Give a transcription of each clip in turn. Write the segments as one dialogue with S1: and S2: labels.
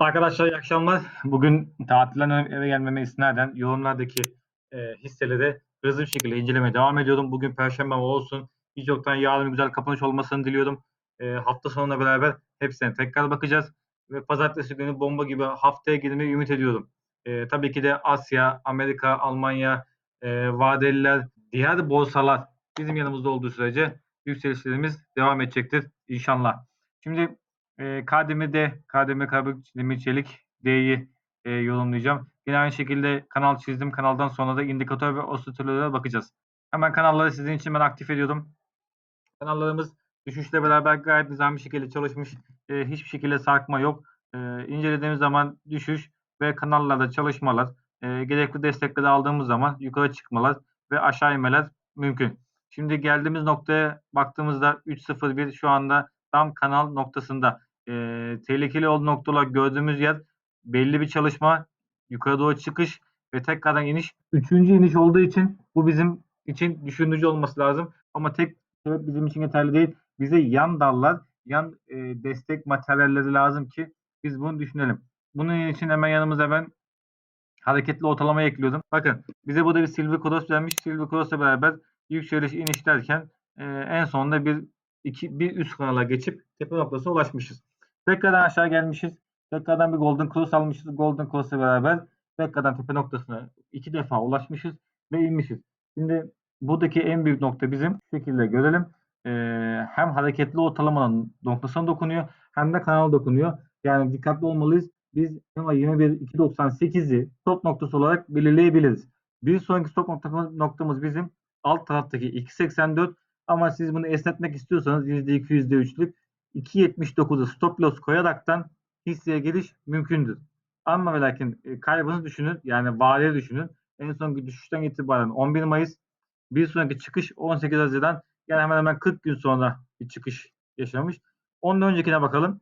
S1: Arkadaşlar iyi akşamlar. Bugün tatilden eve gelmeme istinaden yorumlardaki e, hisseleri hızlı bir şekilde incelemeye devam ediyorum. Bugün Perşembe olsun. Hiç yoktan yarın güzel kapanış olmasını diliyorum. E, hafta sonuna beraber hepsine tekrar bakacağız. Ve pazartesi günü bomba gibi haftaya girmeyi ümit ediyorum. E, tabii ki de Asya, Amerika, Almanya, e, vadeliler, diğer borsalar bizim yanımızda olduğu sürece yükselişlerimiz devam edecektir inşallah. Şimdi e, KDM Karabük Demir Çelik D'yi e, yorumlayacağım. Yine aynı şekilde kanal çizdim. Kanaldan sonra da indikatör ve osilatörlere bakacağız. Hemen kanalları sizin için ben aktif ediyorum. Kanallarımız düşüşle beraber gayet nizami bir şekilde çalışmış. E, hiçbir şekilde sarkma yok. E, incelediğimiz zaman düşüş ve kanallarda çalışmalar, e, gerekli destekleri aldığımız zaman yukarı çıkmalar ve aşağı inmeler mümkün. Şimdi geldiğimiz noktaya baktığımızda 3.01 şu anda tam kanal noktasında e, tehlikeli olduğu noktalar gördüğümüz yer belli bir çalışma, yukarı doğru çıkış ve tekrardan iniş. Üçüncü iniş olduğu için bu bizim için düşündürücü olması lazım. Ama tek sebep bizim için yeterli değil. Bize yan dallar, yan e, destek materyalleri lazım ki biz bunu düşünelim. Bunun için hemen yanımıza ben hareketli ortalama ekliyordum. Bakın bize burada bir Silver Cross vermiş. Silver Cross'la beraber yükseliş iniş derken e, en sonunda bir iki, bir üst kanala geçip tepe noktasına ulaşmışız. Tekrardan aşağı gelmişiz. Tekrardan bir Golden Cross almışız. Golden Cross'la beraber tekrardan tepe noktasına iki defa ulaşmışız ve inmişiz. Şimdi buradaki en büyük nokta bizim şu şekilde görelim. Ee, hem hareketli ortalamanın noktasına dokunuyor hem de kanala dokunuyor. Yani dikkatli olmalıyız. Biz EMA 21 298'i stop noktası olarak belirleyebiliriz. Bir sonraki stop noktamız, noktamız bizim alt taraftaki 284 ama siz bunu esnetmek istiyorsanız %2 %3'lük 2.79'u stop loss koyaraktan hisseye giriş mümkündür. Ama ve lakin e, kaybınızı düşünün. Yani vadeli düşünün. En sonki düşüşten itibaren 11 Mayıs bir sonraki çıkış 18 Haziran yani hemen hemen 40 gün sonra bir çıkış yaşamış. Onun öncekine bakalım.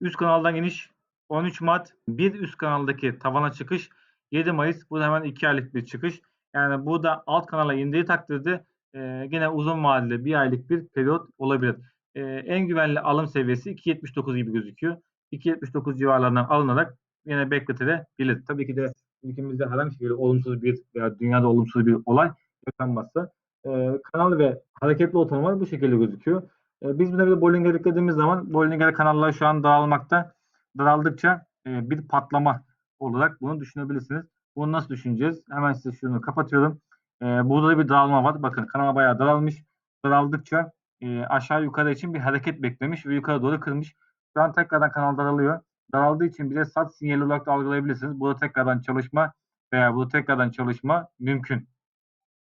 S1: Üst kanaldan iniş 13 Mart bir üst kanaldaki tavana çıkış 7 Mayıs bu da hemen 2 aylık bir çıkış. Yani bu da alt kanala indiği takdirde e, gene uzun vadeli bir aylık bir periyot olabilir. E, en güvenli alım seviyesi 2.79 gibi gözüküyor. 2.79 civarlarından alınarak yine bekletilebilir. Tabii ki de ülkemizde herhangi şekilde olumsuz bir veya dünyada olumsuz bir olay yaşanmazsa e, kanal ve hareketli otomalar bu şekilde gözüküyor. E, biz bir de Bollinger eklediğimiz zaman Bollinger kanallar şu an dağılmakta. Daraldıkça e, bir patlama olarak bunu düşünebilirsiniz. Bunu nasıl düşüneceğiz? Hemen size şunu kapatıyorum. E, burada da bir dağılma var. Bakın kanal bayağı daralmış. Daraldıkça e, aşağı yukarı için bir hareket beklemiş ve yukarı doğru kırmış. Şu an tekrardan kanal daralıyor. Daraldığı için bile sat sinyali olarak da algılayabilirsiniz. Burada tekrardan çalışma veya burada tekrardan çalışma mümkün.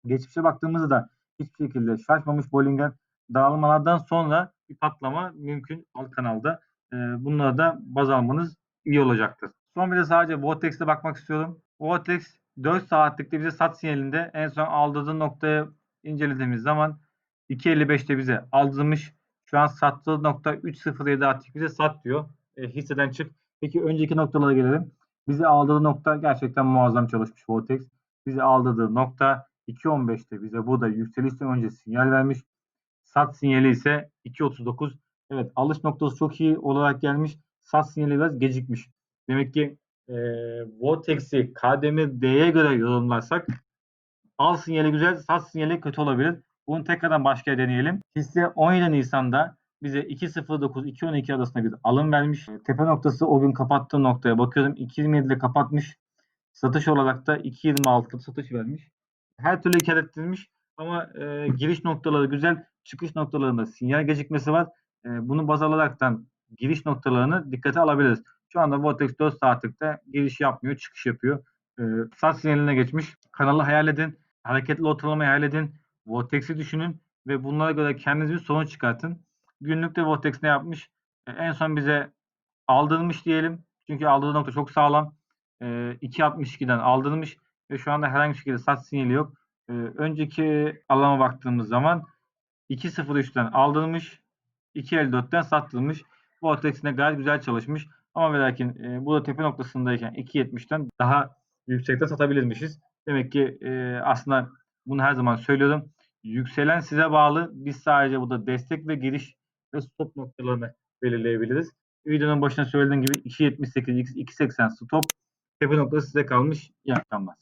S1: Geçmişe baktığımızda da hiçbir şekilde şaşmamış Bollinger dağılmalardan sonra bir patlama mümkün alt kanalda. E, bunlara da baz almanız iyi olacaktır. Son bir de sadece Vortex'e bakmak istiyorum. Vortex 4 saatlikte bize sat sinyalinde en son aldırdığı noktaya incelediğimiz zaman 2.55'te bize aldırmış. Şu an sattığı nokta 3.07 artık bize sat diyor. E, hisseden çık. Peki önceki noktalara gelelim. Bizi aldığı nokta gerçekten muazzam çalışmış Vortex. Bizi aldığı nokta 2.15'te bize burada yükselişten önce sinyal vermiş. Sat sinyali ise 2.39. Evet alış noktası çok iyi olarak gelmiş. Sat sinyali biraz gecikmiş. Demek ki e, Vortex'i KDM D'ye göre yorumlarsak al sinyali güzel, sat sinyali kötü olabilir. Bunu tekrardan başka deneyelim. Hisse 17 Nisan'da bize 2.09-2.12 arasında bir alım vermiş. Tepe noktası o gün kapattığı noktaya bakıyorum. 2.27'de kapatmış. Satış olarak da 2.26'da satış vermiş. Her türlü kar ettirmiş ama e, giriş noktaları güzel. Çıkış noktalarında sinyal gecikmesi var. E, bunu baz alaraktan giriş noktalarını dikkate alabiliriz. Şu anda Vortex 4 saatlikte giriş yapmıyor, çıkış yapıyor. E, sat sinyaline geçmiş. Kanalı hayal edin. Hareketli ortalamayı hayal edin. Vortex'i düşünün ve bunlara göre kendiniz bir sonuç çıkartın. Günlükte Vortex ne yapmış? E, en son bize aldırmış diyelim. Çünkü aldığı nokta çok sağlam. E, 2.62'den aldırmış ve şu anda herhangi bir şekilde sat sinyali yok. E, önceki alama baktığımız zaman 2.03'ten aldırmış. 2.54'ten sattırmış. Vortex ne gayet güzel çalışmış. Ama ve lakin e, burada tepe noktasındayken 2.70'ten daha yüksekte satabilirmişiz. Demek ki e, aslında bunu her zaman söylüyordum. Yükselen size bağlı. Biz sadece burada destek ve giriş ve stop noktalarını belirleyebiliriz. Videonun başına söylediğim gibi 2.78, 2.80 stop. Tepe noktası size kalmış. İyi akşamlar.